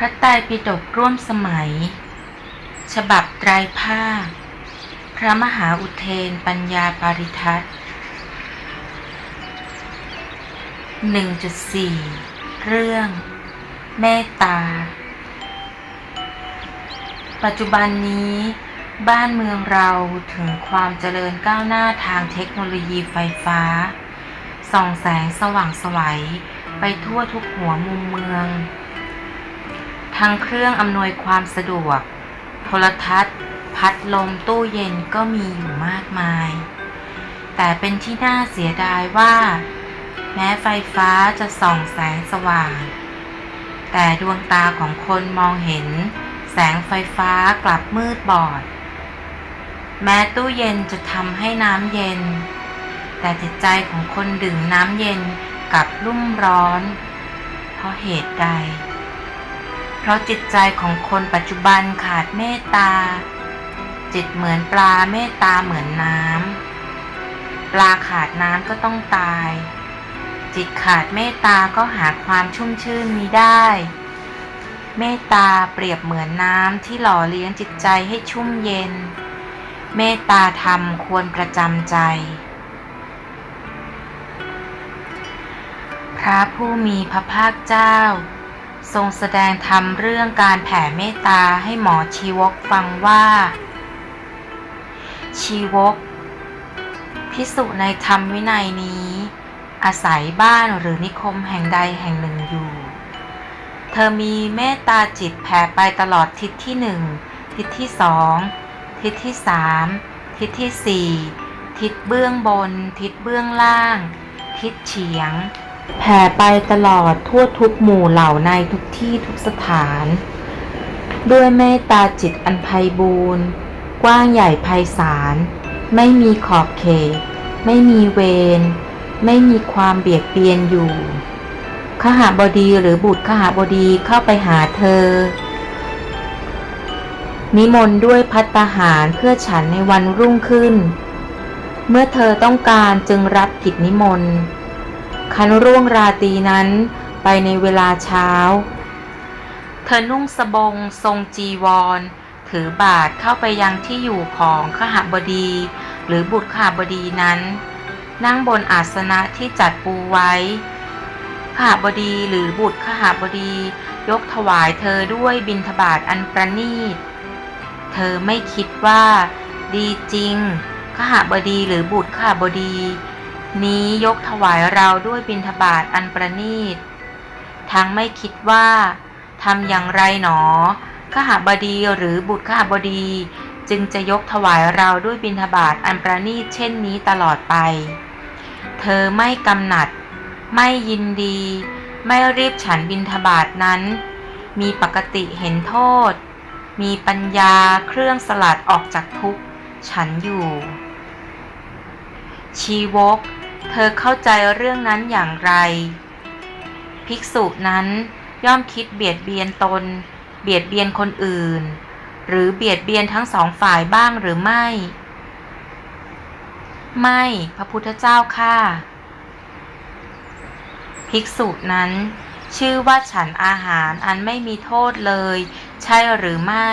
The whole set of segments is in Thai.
พระไตรปิฎกร่วมสมัย ฉบับไตรภาค พระมหาอุเทนปัญญาปาริทัศน์1.4เรื่อง เมตตา ปัจจุบันนี้ บ้านเมืองเราถึงความเจริญก้าวหน้าทางเทคโนโลยีไฟฟ้า ส่องแสงสว่างไสวัยไปทั่วทุกหัวมุมเมือง ทั้งเครื่องอำนวยความสะดวก โทรทัศน์ พัดลมตู้เย็นก็มีอยู่มากมาย แต่เป็นที่น่าเสียดายว่า แม้ไฟฟ้าจะส่องแสงสว่าง แต่ดวงตาของคนมองเห็น แสงไฟฟ้ากลับมืดบอด แม้ตู้เย็นจะทำให้น้ำเย็น แต่จิตใจของคนดื่มน้ำเย็นกลับรุ่มร้อน เพราะเหตุใด ราะจิตใจของคนปัจจุบันขาดเมตตา จิตเหมือนปลาเมตตาเหมือนน้ำปลาขาดน้ำก็ต้องตาย จิตขาดเมตตาก็หาความชุ่มชื่นมิได้ เมตตาเปรียบเหมือนน้ำที่หล่อเลี้ยงจิตใจให้ชุ่มเย็น เมตตาธรรมควรประจำใจ พระผู้มีพระภาคเจ้า ทรงแสดงธรรมเรื่องการแผ่เมตตาให้หมอชีวกฟังว่า ชีวก พิสุในธรรมวินัยนี้ อาศัยบ้านหรือนิคมแห่งใดแห่งหนึ่งอยู่ เธอมีเมตตาจิตแผ่ไปตลอดทิศที่หนึ่งทิศที่สองทิศที่สามทิศที่สี่ทิศเบื้องบน ทิศเบื้องล่าง ทิศเฉียง แผ่ไปตลอดทั่วทุกหมู่เหล่าในทุกที่ทุกสถาน ด้วยเมตตาจิตอันไพบูรณ์กว้างใหญ่ไพศาลไม่มีขอบเขต ไม่มีเวร ไม่มีความเบียดเบียนอยู่ขหาบดีหรือบุตรขหาบดีเข้าไปหาเธอ นิมนต์ด้วยพัตตาหารเพื่อฉันในวันรุ่งขึ้น เมื่อเธอต้องการจึงรับกิจนิมนต์ คันร่วงราตรีนั้นไปในเวลาเช้า เธอนุ่งสบงทรงจีวร ถือบาทเข้าไปยังที่อยู่ของขหบดี หรือบุตรขหบดีนั้น นั่งบนอาสนะที่จัดปูไว้ขหบดีหรือบุตรขหบดี ยกถวายเธอด้วยบิณฑบาตอันประณีต เธอไม่คิดว่า ดีจริงขหบดีหรือบุตรขหบดี นี้ยกถวายเราด้วยบิณฑบาตอันประณีต ทั้งไม่คิดว่าทำอย่างไรหนอขหบดีหรือบุตรขหบดีจึงจะยกถวายเราด้วยบิณฑบาตอันประณีตเช่นนี้ตลอดไป เธอไม่กำหนัด ไม่ยินดี ไม่รีบฉันบิณฑบาตนั้น มีปกติเห็นโทษ มีปัญญาเครื่องสลัดออกจากทุกข์ฉันอยู่ ชีวก เธอเข้าใจเรื่องนั้นอย่างไร ภิกษุนั้นย่อมคิดเบียดเบียนตน เบียดเบียนคนอื่น หรือเบียดเบียนทั้งสองฝ่ายบ้างหรือไม่ ไม่ พระพุทธเจ้าค่ะ ภิกษุนั้น ชื่อว่าฉันอาหารอันไม่มีโทษเลย ใช่หรือไม่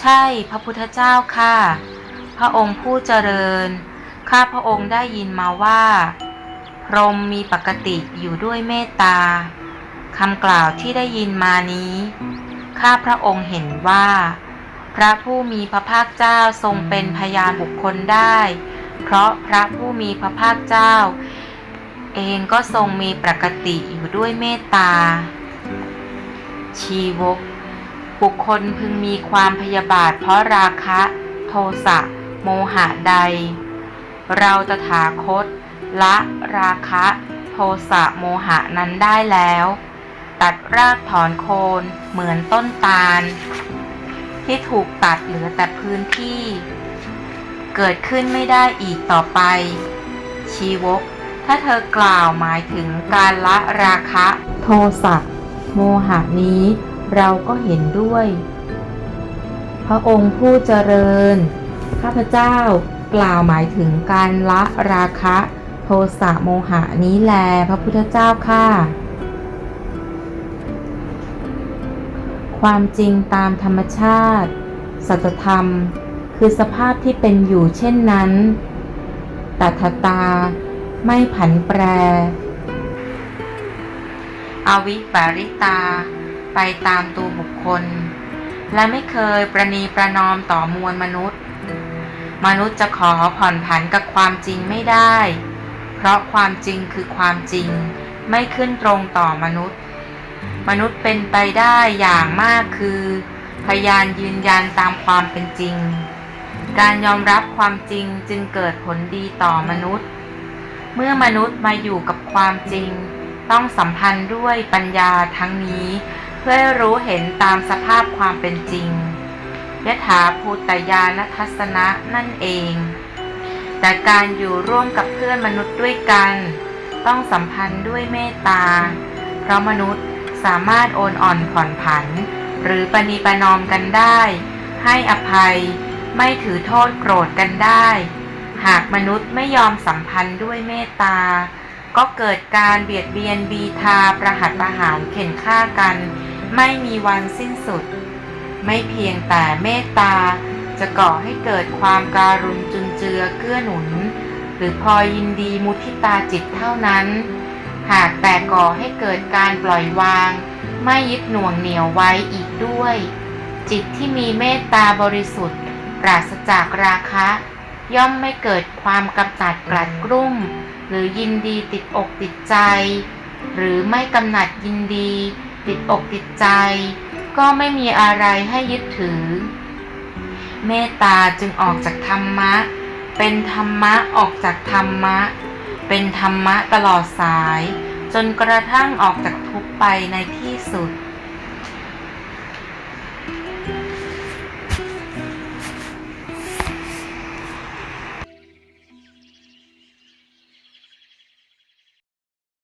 ใช่ พระพุทธเจ้าค่ะ พระองค์ผู้เจริญ ข้าพระองค์ได้ยินมาว่า พรหมมีปกติอยู่ด้วยเมตตาคำกล่าวที่ได้ยินมานี้ ข้าพระองค์เห็นว่า พระผู้มีพระภาคเจ้าทรงเป็นพยานบุคคลได้ เพราะพระผู้มีพระภาคเจ้า เองก็ทรงมีปกติอยู่ด้วยเมตตา ชีวก บุคคลพึงมีความพยาบาทเพราะราคะ โทสะโมหะใด เราตถาคต ละราคะโทสะโมหะนั้นได้แล้ว ตัดรากถอนโคนเหมือนต้นตาล ที่ถูกตัดเหลือแต่พื้นที่ เกิดขึ้นไม่ได้อีกต่อไป ชีวก ถ้าเธอกล่าวหมายถึงการละราคะ โทสะโมหะนี้เราก็เห็นด้วย พระองค์ผู้เจริญ ข้าพเจ้า กล่าวหมายถึงการละราคะโทสะโมหะนี้แลพระพุทธเจ้าค่ะ ความจริงตามธรรมชาติ สัจธรรม คือสภาพที่เป็นอยู่เช่นนั้น ตัทตา ไม่ผันแปร อวิปาริตา ไปตามตัวบุคคล และไม่เคยประนีประนอมต่อมวลมนุษย์ มนุษย์จะขอผ่อนผันกับความจริงไม่ได้ เพราะความจริงคือความจริง ไม่ขึ้นตรงต่อมนุษย์ มนุษย์เป็นไปได้อย่างมากคือ พยานยืนยันตามความเป็นจริง การยอมรับความจริงจึงเกิดผลดีต่อมนุษย์ เมื่อมนุษย์มาอยู่กับความจริง ต้องสัมพันธ์ด้วยปัญญาทั้งนี้ เพื่อรู้เห็นตามสภาพความเป็นจริง ยถาภูตยานทัศนะนั่นเอง แต่การอยู่ร่วมกับเพื่อนมนุษย์ด้วยกัน ต้องสัมพันธ์ด้วยเมตตา เพราะมนุษย์สามารถโอนอ่อนผ่อนผัน หรือปณีประนอมกันได้ ให้อภัยไม่ถือโทษโกรธกันได้ หากมนุษย์ไม่ยอมสัมพันธ์ด้วยเมตตา ก็เกิดการเบียดเบียนบีทาประหัตประหารเข็นฆ่ากัน ไม่มีวันสิ้นสุด ไม่เพียงแต่เมตตา จะก่อให้เกิดความการุณจุนเจือเกื้อหนุน หรือพอยินดีมุทิตาจิตเท่านั้น หากแต่ก่อให้เกิดการปล่อยวาง ไม่ยึดหน่วงเหนียวไว้อีกด้วย จิตที่มีเมตตาบริสุทธิ์ ปราศจากราคะ ย่อมไม่เกิดความกำจัดกลัดกลุ้มหรือยินดีติดอกติดใจ หรือไม่กำหนัดยินดี ติดอกติดใจ ก็ไม่มีอะไรให้ยึดถือ เมตตาจึงออกจากธรรมะ เป็นธรรมะออกจากธรรมะ เป็นธรรมะตลอดสาย จนกระทั่งออกจากทุกไปในที่สุด